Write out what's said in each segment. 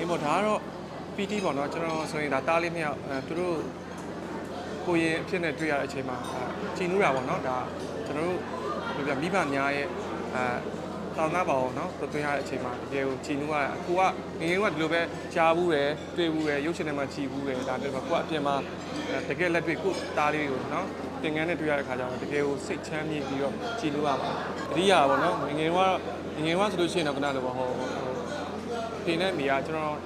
အေးပေါ့ဒါကတော့ PT ပေါ့နော်ကျွန်တော်ဆိုရင်ဒါတားလေးနှစ်ယောက်အဲသူတို့ကိုရင်အဖြစ်နဲ့တွေ့ရတဲ့အချိန်မှာအဲကြည်နူးတာပေါ့နော်ဒါကျွန်တော်တို့ဘယ်လိုပြမိဘများရဲ့အဲတောင်းသားပါအောင်နော်သွင်းရတဲ့အချိန်မှာတကယ်ကိုကြည်နူးရတာအခုကငငယ်ကဒီလိုပဲကြားဘူးတယ်တွေ့ဘူးတယ်ရုပ်ရှင်ထဲမှာကြည်ဘူးတယ်ဒါလည်းကိုကအပြင်မှာတကယ်လက်တွေ့ကိုတားလေးတွေကိုနော်တင်ငန်းနဲ့တွေ့ရတဲ့ခါကျတော့တကယ်ကိုစိတ်ချမ်းမြေ့ပြီးတော့ကြည်နူးရပါတတိယပေါ့နော်ငငယ်ကတော့ငငယ်ကဆိုလို့ရှိရင်တော့ခဏလိုပေါ့ဟိုဟို တင်တဲ့မိကကျွန်တော်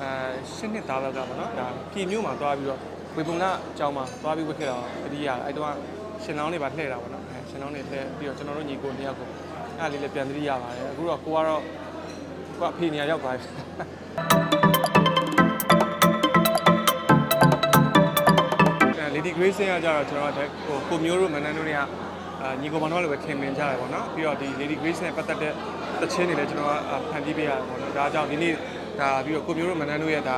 အဲရှင်းနှစ်သားလောက်ကပေါ့နော်ဒါပြည်မျိုးမှာသွားပြီးတော့ဝေပုံကအကြောင်းမှာသွားပြီးဝတ်ခဲ့တာတတိယအဲ့တော့ရှင်လောင်းတွေပါလှည့်တာပေါ့နော်အဲရှင်လောင်းတွေလှည့်ပြီးတော့ကျွန်တော်တို့ညီကိုနှစ်ယောက်ကိုအဲ့ဒါလေးလည်းပြန်တတိယပါတယ်အခုတော့ကိုကတော့ကိုကအဖေနေရာရောက်သွားပြီအဲ Lady Grace ကကြတော့ကျွန်တော်တို့ဟိုကိုမျိုးတို့မန်နန်တို့တွေက အာညီကိုမောင်တို့လည်းပဲခင်မင်ကြတယ်ပေါ့နော်ပြီးတော့ဒီ Lady Grace နဲ့ပတ်သက်တဲ့သချင်းတွေလည်းကျွန်တော်ကဖန်တီးပေးရတယ်ပေါ့နော်ဒါကြောင့်ဒီနေ့ဒါပြီးတော့ကိုမျိုးတို့မန်နန်တို့ရဲ့ဒါ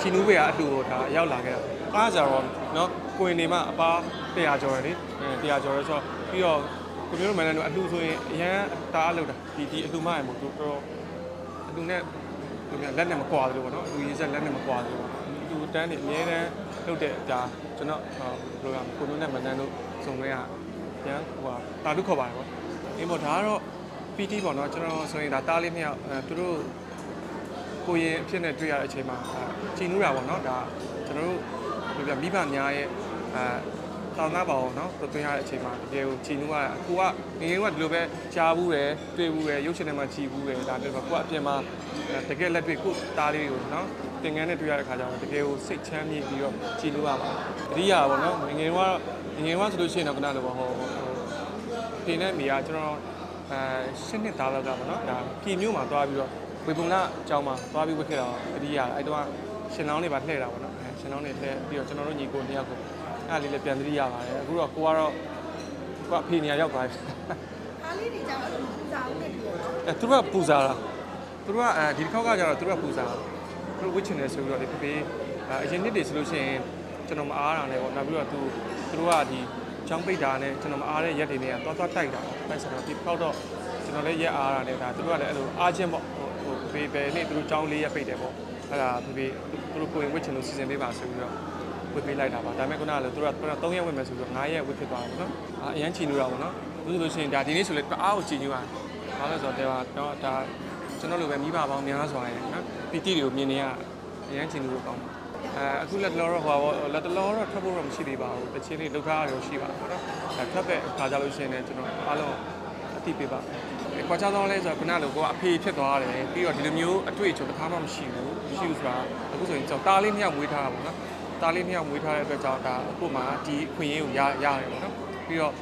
ချီနူးဘေကအတူကိုဒါရောက်လာခဲ့တာ။အားကြတော့နော်ကိုရင်နေမှအပား100ကျော်ရလေအဲ100ကျော်ရဆိုတော့ပြီးတော့ကိုမျိုးတို့မန်နန်တို့အလှဆိုရင်အရန်တားအလုပ်တာဒီဒီအလှမရမို့သူတော့အလှနဲ့သူကလက်နဲ့မကွာဘူးလို့ပေါ့နော်အလှရေးဆက်လက်နဲ့မကွာဘူးလို့အလှတန်းနေအများတန်းလုပ်တဲ့ဒါကျွန်တော်ဟိုဘယ်လိုကကိုမျိုးနဲ့မန်နန်တို့စုံလဲရ ရန်ဟိုဟာတာလူခေါ်ပါတယ်ပေါ့အေးပေါ့ဒါကတော့ PT ပေါ့နော်ကျွန်တော်ဆိုရင်ဒါတားလေးနှစ်ယောက်အဲသူတို့ကိုရင်အဖြစ်နဲ့တွေ့ရတဲ့အချိန်မှာအဲကြည်နူးတာပေါ့နော်ဒါကျွန်တော်တို့ဘယ်လိုပြမိဘများရဲ့အဲတောင်းသားပါအောင်နော်သွင်းရတဲ့အချိန်မှာတကယ်ကိုကြည်နူးရတာအခုကငငယ်ကဒီလိုပဲကြားဘူးတယ်တွေ့ဘူးတယ်ရုပ်ရှင်ထဲမှာကြည်ဘူးတယ်ဒါလည်းကိုကအပြင်မှာတကယ်လက်တွေ့ကိုတားလေးတွေကိုနော်တင်ငန်းနဲ့တွေ့ရတဲ့ခါကျတော့တကယ်ကိုစိတ်ချမ်းမြေ့ပြီးတော့ကြည်နူးရပါတတိယပေါ့နော်ငငယ်ကင ငယ်ကဆိုလို့ရှိရင်တော့ခဏလိုပေါ့ဟိုဖေနဲ့မိကကျွန်တော်အဲရှင်းနှစ်သားလောက်ကပေါ့နော်ဒါပြည်မျိုးမှာသွားပြီးတော့ဝေပုံကအကြောင်းမှာသွားပြီးဝတ်ခဲ့တာတတိယအဲ့တော့ရှင်လောင်းတွေပါလှည့်တာပေါ့နော်အဲရှင်လောင်းတွေလှည့်ပြီးတော့ကျွန်တော်တို့ညီကိုနှစ်ယောက်ကိုအဲ့ဒါလေးလည်းပြန်တတိယပါတယ်အခုတော့ကိုကတော့ကိုကအဖေနေရာရောက်သွားပြီအားလေးတွေကြောင့်အဲ့လိုပူဇော်နေတယ်နော်အဲသူတို့ကပူဇာတာသူတို့ကအဲဒီတစ်ခေါက်ကကျတော့သူတို့ကပူဇာတာသူတို့ဝစ်ချင်တယ်ဆိုပြီးတော့ဒီဖေဖေအဲအရင်နှစ်တွေဆိုလို့ရှိရင် ကျွန်တော်မအားတာနဲ့ပေါ့နောက်ပြီးတော့သူသူတို့ကဒီချောင်းပိတ်တာနဲ့ကျွန်တော်မအားတဲ့ရက်တွေနဲ့ကသွားသွားတိုက်တာတိုက်ဆိုတော့ဒီတစ်ခေါက်တော့ကျွန်တော်လည်းရက်အားတာနဲ့ဒါသူတို့ကလည်းအဲ့လိုအားချင်းပေါ့ဟိုဟိုဖေဖေပဲနေ့သူတို့ချောင်းလေးရက်ပိတ်တယ်ပေါ့အဲ့ဒါဖေဖေသူတို့ကိုရင်ဝစ်ချင်လို့စီစဉ်ပေးပါဆိုပြီးတော့ဝစ်ပေးလိုက်တာပါဒါပေမဲ့ခုနကလည်းသူတို့က3ရက်ဝစ်မယ်ဆိုပြီးတော့9ရက်ဝစ်ဖြစ်သွားတယ်ပေါ့နော်အာအရန်ချီလို့တာပေါ့နော်သူဆိုလို့ရှိရင်ဒါဒီနေ့ဆိုလဲအားကိုချီညူတာဘာလို့လဲဆိုတော့တော့ဒါကျွန်တော်လိုပဲမိဘပေါင်းများစွာရယ်နော်ပီတီတွေကိုမြင်နေရအရန်ချီလို့ကောင်း အဲအခုလက်တလောတော့ဟိုပါလက်တလောတော့ထွက်ဖို့တော့မရှိသေးပါဘူးတချင်းလေးလောက်ထားရတော့ရှိပါပေါ့နော်အဲထွက်တဲ့အခါကြလို့ရှိရင်လည်းကျွန်တော်အားလုံးအတိပေးပါခွာချတော့လဲဆိုတော့ခုနလိုကိုကအဖေဖြစ်သွားတယ်ပြီးတော့ဒီလိုမျိုးအတွေ့အကြုံတစ်ခါမှမရှိဘူးမရှိဘူးဆိုတာအခုဆိုရင်ကျွန်တော်တားလေးနှစ်ယောက်မွေးထားတာပေါ့နော်တားလေးနှစ်ယောက်မွေးထားတဲ့အတွက်ကြောင့်ဒါအခုမှဒီအခွင့်အရေးကိုရရတယ်ပေါ့နော်ပြီးတော့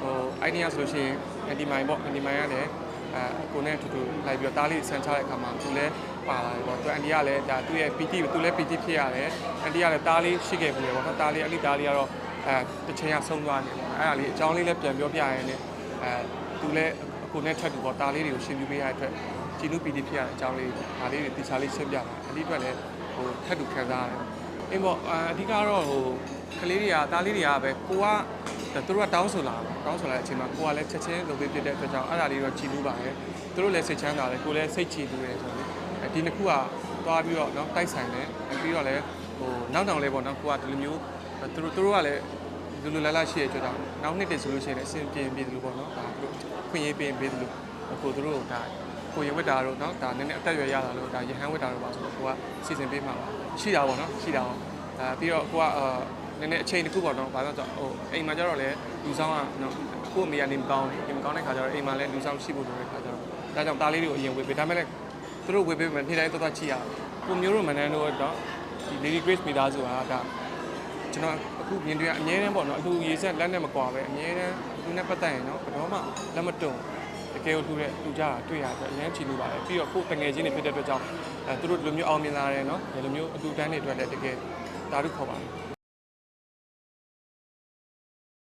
ဟိုအိုင်ဒီယာဆိုလို့ရှိရင်အန်တီမိုင်ပေါ့အန်တီမိုင်ကလည်း အဲကိုနဲ့အတူတူလိုက်ပြီးတော့တားလေးဆန်ချတဲ့အခါမှာသူလည်းပါလာတယ်ပေါ့သူအန်တီကလည်းဒါသူ့ရဲ့ PT ကိုသူလည်း PT ဖြစ်ရတယ်အန်တီကလည်းတားလေးရှိခဲ့ဘူးလေပေါ့နော်တားလေးအဲ့ဒီတားလေးကတော့အဲတစ်ချိန်ကဆုံးသွားတယ်ပေါ့အဲ့ဒါလေးအကြောင်းလေးလည်းပြန်ပြောပြရရင်လည်းအဲသူလည်းအခုနဲ့ထပ်တူပေါ့တားလေးတွေကိုရှင်းပြပေးရတဲ့အတွက်ဂျီနူ PT ဖြစ်ရတဲ့အကြောင်းလေးဒါလေးတွေတေချာလေးရှင်းပြပါအဲ့ဒီအတွက်လည်းဟိုထပ်တူခံစားရတယ်အင်းပေါ့အာအဓိကတော့ဟိုကလေးတွေကသားလေးတွေကပဲကိုက သူတို့ကတောင်းဆိုလာတာတောင်းဆိုလာတဲ့အချိန်မှာကိုကလည်းချက်ချင်းလုပ်ပေးပြတဲ့အတွက်ကြောင့်အဲ့ဒါလေးတော့ကြည်လို့ပါတယ်သူတို့လည်းစိတ်ချမ်းသာတယ်ကိုလည်းစိတ်ကြည်လို့ရတယ်ဆိုတော့လေဒီနှစ်ခုကသွားပြီးတော့เนาะတိုက်ဆိုင်တယ်ပြီးတော့လည်းဟိုနောက်တောင်လဲပေါ့နော်ကိုကဒီလိုမျိုးသူတို့သူတို့ကလည်းလူလူလာလာရှိရဲ့အတွက်ကြောင့်နောက်နှစ်တည်းဆိုလို့ရှိရင်လည်းအဆင်ပြေပြေတယ်လို့ပေါ့နော်ဒါသူတို့ခွင့်ရေးပေးပေးတယ်လို့ကိုသူတို့ဒါကိုရင်ဝတ်တာတော့เนาะဒါနည်းနည်းအတက်ရွယ်ရတာလို့ဒါရဟန်းဝတ်တာတော့ပါဆိုတော့ကိုကစီစဉ်ပေးမှာပါရှိတာပေါ့နော်ရှိတာပေါ့ အဲပြီးတော့ကိုကအာ နည်းနည်းအချိန်တစ်ခုပေါ့နော်ဘာလို့လဲဆိုတော့ဟိုအိမ်မှာကျတော့လေလူဆောင်ကနော်ကို့အမေကနေမကောင်းဘူးဒီမကောင်းတဲ့ခါကျတော့အိမ်မှာလည်းလူဆောင်ရှိဖို့လိုတဲ့ခါကျတော့ဒါကြောင့်တားလေးတွေကိုအရင်ဝေပေးဒါပေမဲ့လည်းသူတို့ဝေပေးမယ်နေ့တိုင်းသွားသွားချိရကိုမျိုးတို့မနန်းတို့တော့ဒီ Lady Grace မိသားစုကဒါကျွန်တော်အခုမြင်တွေ့ရအမြဲတမ်းပေါ့နော်အလူရေဆက်လက်နဲ့မကွာပဲအမြဲတမ်းလူနဲ့ပတ်သက်ရင်နော်ဘယ်တော့မှလက်မတုံတကယ်ကိုလူတဲ့လူကြတာတွေ့ရတော့အရင်ချီလို့ပါတယ်ပြီးတော့ကိုယ်တငယ်ချင်းတွေဖြစ်တဲ့အတွက်ကြောင့်အဲသူတို့ဒီလိုမျိုးအောင်မြင်လာတယ်နော်ဒီလိုမျိုးအတူတန်းတွေအတွက်လည်းတကယ်ဒါတို့ခေါ်ပါတယ်